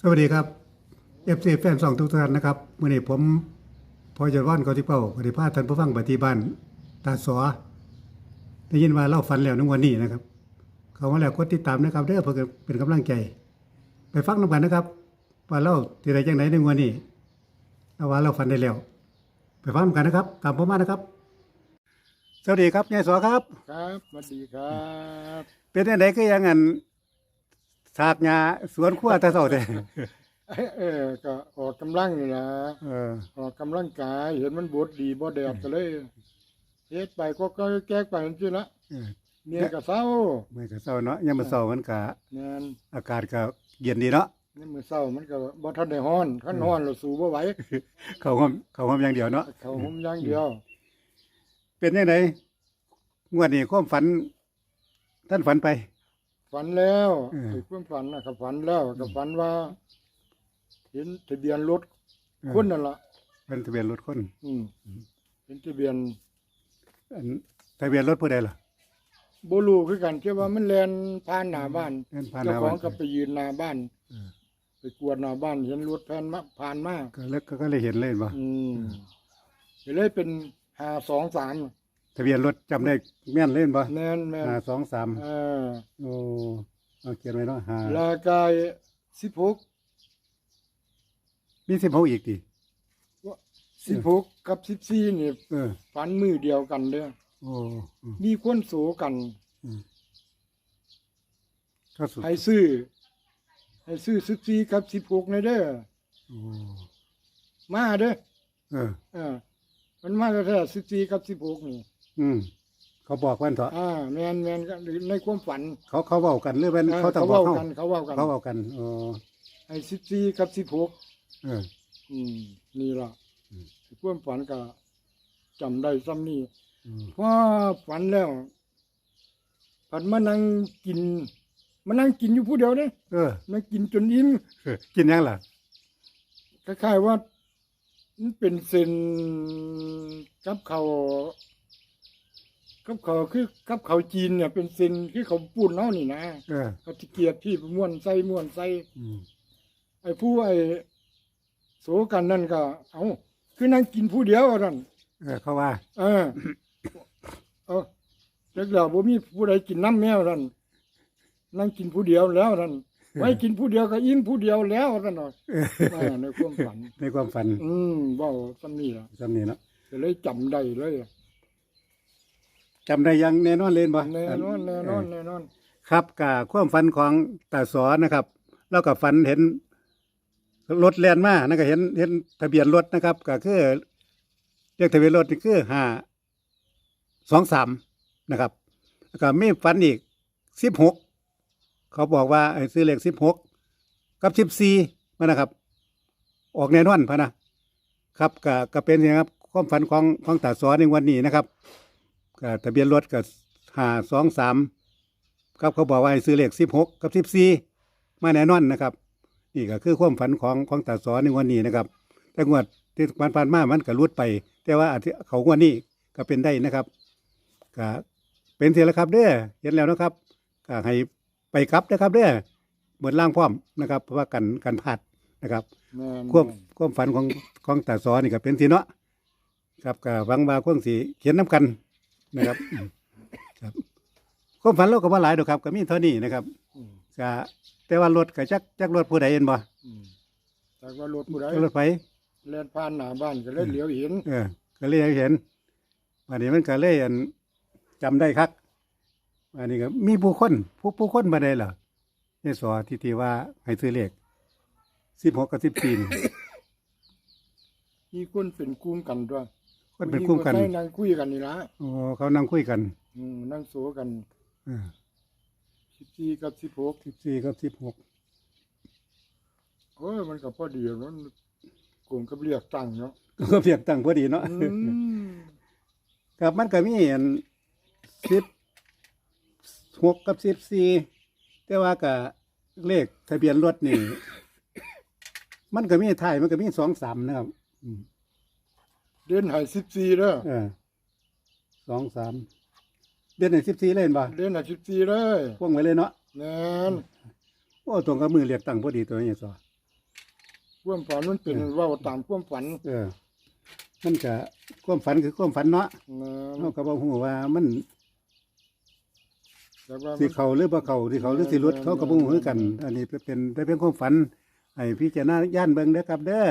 สวัสดีครับเอฟซีแฟนสองทุกท่านนะครับมื่อนี้ผมพอจะว่านเขาที่เป้าปฏิภาท่านผู้ฟังปฏิบ้านตาสอได้ยินว่าเล่าฝันแล้วในวันนี้นะครับ เขามาแล้วกดติดตามนะครับเด้อเพื่อเป็นกำลังใจ ไปฟังน้ำกันนะครับ ว่าเล่าที่ใดจังไหนในวันนี้เอาว่าเราฝันได้แล้ว ไปฟังนำกันนะครับตามผมมานะครับ สวัสดีครับยายสอครับ ครับสวัสดีครับ เป็นยังไงก็ยังงัน สากหญ้าสวนขั้วแตะเศร้าแต่เออก็ออกกำลังนี่นะเออ ออกกำลังกายเห็นมันบดดีบ่แดดก็เลยเฮ็ดไปก็ก็แก้ไปจังซี่ละเออ เมียก็เศร้าเมื่อก็เศร้าเนาะยังมาเศร้ามันก็แม่น อากาศก็เย็นดีเนาะนี่มื้อเศร้ามันก็บ่ทันได้ฮ้อนคันฮ้อนแล้วสู้บ่ไหวเขาห้อมเขาห้อมอย่างเดียวเนาะ เขาห่มอย่างเดียวเป็นยังไงงวดนี้ความฝัน ท่านฝันไป ฝันแล้วเออ ไอ้ความฝันน่ะก็ฝันแล้วก็ฝันว่า เห็นทะเบียนรถคนนั่นล่ะเป็นทะเบียนรถคนอืมเห็นทะเบียนอันทะเบียนรถผู้ใดล่ะบ่รู้คือกันแค่ว่ามันแล่นผ่านหน้าบ้านเดินผ่านหเจ้าน้าขอบ้างนก็ไปยืนหน้าบ้านเออไปกวดหน้าบ้าน เห็นรถแผ่นมาผ่านมาก็เลิกก็เลยเห็นเลยบ่อืมก็เลยเป็นหาสองสาม ทะเบียนรถจำได้แม่นเล่นบ่แม่นแม่นห้าสองสามเออโอ้เอาเขียนไว้เนาะห้าลากายสิบหกมีสิบหกอีกดิสิบหกกับสิบสี่นี่เออ ฝันมือเดียวกันเด้อโอ้อืมมีคนโสกันอืมก็สุดให้ซื้อ ให้ซื้อสิบสี่กับสิบหกในเด้อโอ้มาเด้อเออ เออ มันมาแท้สิบสี่กับสิบหกนี่ อืม เขาบอกว่าเถอะอ่าแม่นแม่นก็ในความฝันเขาเขาเว้ากันหรือเป็นออเขาต้องบอเว้ากเขากันเขาเว้ากันเขาเว้ากันอ๋อให้สิบสี่กับสิบหกเออ อืม นี่ล่ะอืม ความฝันก็จำได้ซ้ำนี่อืมพอฝันแล้วฝันมานั่งกินมานั่งกินอยู่ผู้เดียวเนี่ยเออนั่งกินจนอิ่ม เออกินยังล่ะ คล้ายๆว่ามันเป็นเส้นกับเขาว กับเขาวคือกับเขาวจีนเนี่ยเป็นเส้นคือเขาวปูนเนาะนี่นะเออเขาตะเกียบที่ม้วนใส่ม้วนใส่ อืมไอ้ผู้ไอ้โสกันนั่นก็ เอาคือนั่งกินผู้เดียวว่านั่นเออเขาว่าเออ เออเด็กเราบ่มีผู้ใดกินน้ำแมวนั่นนั่งกินผู้เดียวแล้วนั่นไว้กินผู้เดียวก็อิ่มผู้เดียวแล้วนั่นน่ะเออเออในความฝัน ในความฝันอืมเว้าซ้ำนี่ล่ะจำนี่เนาะก็เลยจำได้เลย จำได้ยังแน่นอนเลยบ่แน่นอนแน่นอนแน่นอนครับกับความฝันของตาสอนนะครับ แล้วก็ฝันเห็นรถแล่นมานั่นก็เห็นเห็นทะเบียนรถนะครับก็คือเลขทะเบียนรถนี่คือห้าสองสามนะครับแล้วก็มีฝันอีกสิบหกเขาบอกว่าให้ซื้อเลขสิบหกกับสิบสี่มานะครับ ออกแน่นอนพะนะครับก็ก็เป็นอย่างนี้ครับความฝันของของตาสอนในวันนี้นะครับ ก็ทะเบียนรถก็ห้าสองสามครับเขาบอกว่าให้ซื้อเลขสิบหกกับสิบสี่มาแน่นอนนะครับ นี่ก็คือความฝันของของตาสอนในวันนี้นะครับ แต่งวดที่ผ่านผ่านๆมามันก็รุดไป แต่ว่าอาจจะเขางวดนี้ก็เป็นได้นะครับก็เป็นเสียแล้วครับเด้อเห็นแล้วนะครับก็ให้ไปกลับนะครับเด้อเหมือนล่างพร้อมนะครับ เพราะว่ากันกันพลาดนะครับแม่นความความฝันของของตาสอนนี่ก็เป็นสีเนาะครับก็หวังว่าคงสีเขียนน้กัน นะครับอืมครับความฝันเราก็ว่าหลายดอกครับก็มีเท่านี้นะครับอืมก็แต่ว่ารถก็จักจักรถผู้ใดเห็นบ่อืมแต่ว่ารถผู้ใดจักรถไฟ แล่นผ่านหน้าบ้านก็เลยเหลียวเห็นเออก็เลยเห็นวันนี้มันก็เลยอันจำได้ครับอันนี้ก็มีผู้คนผู้ผู้คนมาได้เหรอในสอที่ที่ว่าให้ซื้อเลขสิบหกกับสิบสี่ มีคนเป็นกลุ่มกันด้วย คนเป็นกลุ่มกัน ผู้หญิงผู้ชายนั่งคุยกันนี่ละโอ้เขานั่งคุยกันอืมนั่งโสกันเออสิบสี่กับสิบหกสิบสี่กับสิบหกโอ้ยมันก็พอดีเนาะกลุ่มกับเรียกตั้งเนาะก็เพียงตั้งพอดีเนาะอืมครับมันก็มีอันสิบหกกับสิบสี่แต่ว่าก็เลขทะเบียนรถนี่ มันก็มีถ่ายมันก็มีสองสามนะครับอืม เดินใหายสิบสี่เด้อเออสองสามเดือนไหนสิบสี่เล่นบ่เดินใหายสิบสี่เลยพ่วงไว้เลยเนาะแน่นโอ้ตรงกับมือเรียกตั้งพอดีตัวนี้สอความฝันมันเป็นเว้าตามความฝันเออ มันก็ความฝันคือความฝันเนาะนะเฮาก็บ่ฮู้ว่ามันแต่ว่าสิมัน เข้าหรือบ่เข้าสิเข้าหรือสิหลุดเขาก็บ่ฮู้คือกัน อันนี้เป็นได้เป็นความฝันให้พิจารณาย่านเบิ่งเด้อครับเด้อ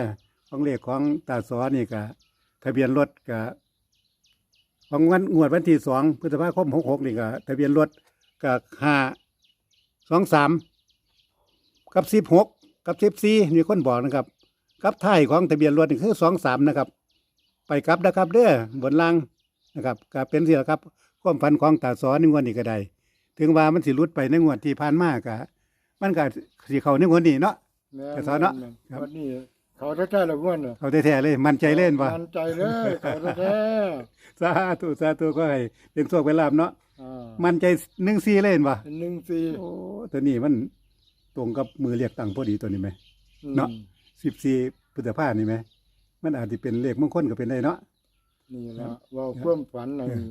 ของเลขของตาสอนี่ก็ ทะเบียนรถก็ของวันงวดวันที่2พฤษภาคม66นี่ก็ทะเบียนรถก็523กับ16กับ14มีคนบอกนะครับกับท้ายของทะเบียนรถนี่คือ23นะครับ ไปกลับนะครับเด้อบนล่างนะครับก็เป็นสิล่ะครับความฝันของตาสอในงวดนี้ก็ได้ถึงว่ามันสิหลุดไปในงวดที่ผ่านมาก็มันก็สิเข้าในงวดนี้เนาะแม่แต่สอนเนาะครับวันนี้ เขาแท้ๆแล้วม่วนน่ะเอาแท้ๆเลย มั่นใจเล่นบ่มั่นใจเลยเขาแท้สาธุสาธุก็ให้เป็นโชคเป็นลาภเนาะๆอ่ามั่นใจ14เล่นบ่หนึ่งสี่โอ้ตัวนี้มันตรงกับมือเรียกตั้งพอดีตัวนี้ไหมเนาะ 14พฤษภาคมนี่ไหมมันอาจจะเป็นเลขมงคลก็เป็นได้เนาะ นี่ละเว่าความฝันในเออ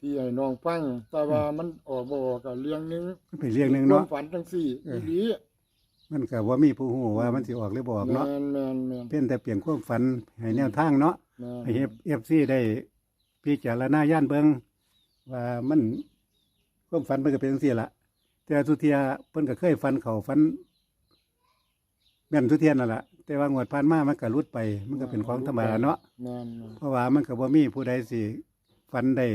ที่ให้น้องฟังแต่ว่ามันออกบ่ออกกับเรื่องหนึงมันเป็นเรื่องหนึงควาเนาะมฝันจังสี่เออ ดี มันก็บ่มีผู้ฮู้ว่ามันสิออกหรือบ่ออกแมเนาะนแมนแมนเพียงแต่เปลี่ยนความฝันให้แนวทางเนาะแมนให้เอฟซีได้พิจารณาย่านเบิงว่ามันความฝันมันก็เป็นจังซี่ล่ะ แต่สุเทียเพิ่นก็เคยฝันเขาฝันแม่นสุเทียนนั่นล่ะแต่ว่างวดผ่านมามันก็หลุดไป มันก็เป็นของธรรมดาเนาะแมนแมนเพราะว่ามันก็บ่มีผู้ใดสิฝันได้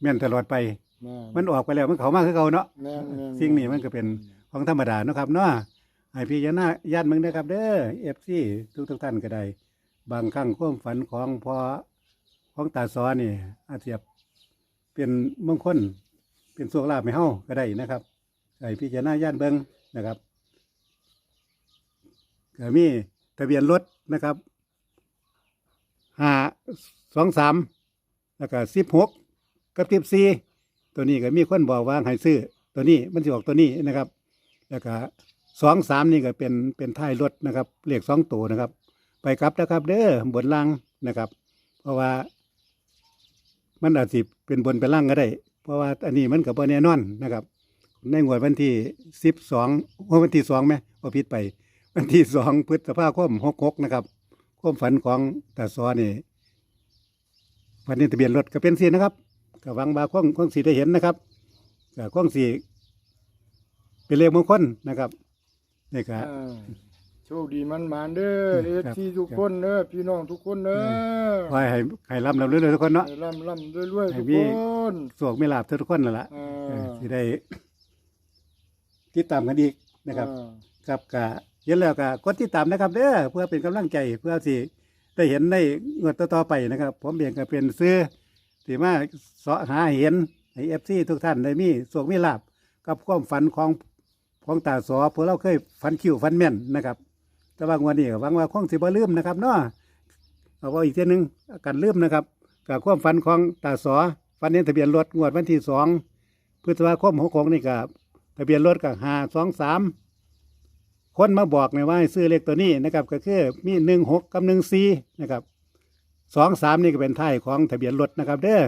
แม่นตลอดไป แมนมันออกไปแล้วมันเข้ามาคือเก่าเนาะแมนแมนสิ่งนี้มันก็เป็น ของธรรมดาเนาะครับเนาะให้พิจารณาญาติมึงนะครับ เด้อเอฟซีทุกทุกท่านก็ได้บางครั้งความฝันของพอของตาซอนี่ อาจจะเป็นมงคลเป็นโชคลาภให้เฮาก็ได้นะครับให้พิจารณาญาติเบิงนะครับก็มีทะเบียนรถนะครับห้าสองสามแล้วก็สิบหกกับสิบสี่ตัวนี้ก็มีคนบอกว่าให้ซื้อ ตัวนี้มันจะออกตัวนี้นะครับ แล้วก็สองสามนี่ก็เป็นเป็นท้ายรถนะครับเลขสองตัวนะครับ ไปกลับนะครับ เด้อบนล่างนะครับ เพราะว่า มันอาจสิเป็นบนเป็นล่างก็ได้ เพราะว่าอันนี้มันกับแน่นอนนะครับ ในงวดวันที่สิบสองวันที่สองไหมว่าผิดไป วันที่สองพฤษภาคมหกหกนะครับความฝันของตาซอนี่ฝันในทะเบียนรถก็เป็นสีนะครับก็หวังว่าคงคงสีได้เห็นนะครับก็คงสี เป็นเลขมงคลนะครับนี่ก็อ่าโชคดีมันมานๆเด้อเอครับทีทุกคนเด้อพี่น้องทุกคนเด้อขอให้ให้ร่ำรำเรื่อยๆทุกคนเนาะ ให้ร่ำร่ำรวยๆให้ทุกมี คนสวกไม่หลับทุกคนนั่นแหละอ่าเออสิได้ติดตามกันอีกนะครับ อ่าครับกะเห็นแล้วก็กดติดตามนะครับเด้อเพื่อเป็นกำลังใจเพื่อสิได้เห็นในงวดต่อๆไปนะครับ ผมเองก็เป็นซื้อที่มาเสาะหาเห็นให้เอฟซีทุกท่านได้มีสวกมีลาบกับความฝันของ ของตาสอพวกเราเคยฝันคิวฝันแม่นนะครับ แต่ว่างวันนี้ก็หวังว่าคงสิบ่ลืมนะครับเนาะเอาไว้อีกเทีนึงกันลืมนะครับกับความฝันของตาสอฝันเห็นทะเบียนรถงวดวันที่สองพฤษภาคมหกหกนี่กับทะเบียนรถกับห้าสองสามคนมาบอกในว่าให้ซื้อเลขตัวนี้นะครับ ก็คือมีหนึ่งหกกับหนึ่งสี่นะครับสองสามนี่ก็เป็นท้ายของทะเบียนรถนะครับ เด้อ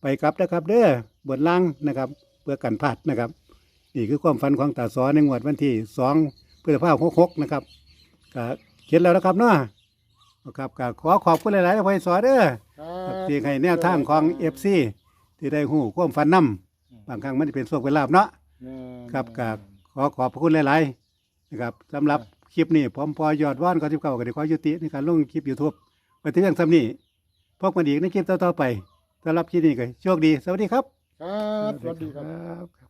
ไปกลับนะครับ เด้อบนล่างนะครับ เพื่อกันพลาดนะครับ นี่คือความฝันของตาสอในงวดวันที่สองพฤษภาคมหกหกนะครับก็เขียนแล้วนะครับเนาะครับก็ขอขอบคุณหลายๆพอยสอเด้อครับที่ให้แนวทางของเอฟซีที่ได้หูความฝันนํบางครั้งมันจะเป็นโชคเป็นลาบเนาะแม่นครับก็ขอขอบพระคุณหลายๆนะครับสำหรับคลิปนี้ผมพอยอดว่านก็ที่เก่าก็ได้ขอยุติในการลงคลิป YouTube ไปถึงเรื่องซ้ำนี้พบกันอีกในคลิปต่อๆไปสำหรับคลิปนี้ก็โชคดี สวัสดีครับ ครับ สวัสดีครับบ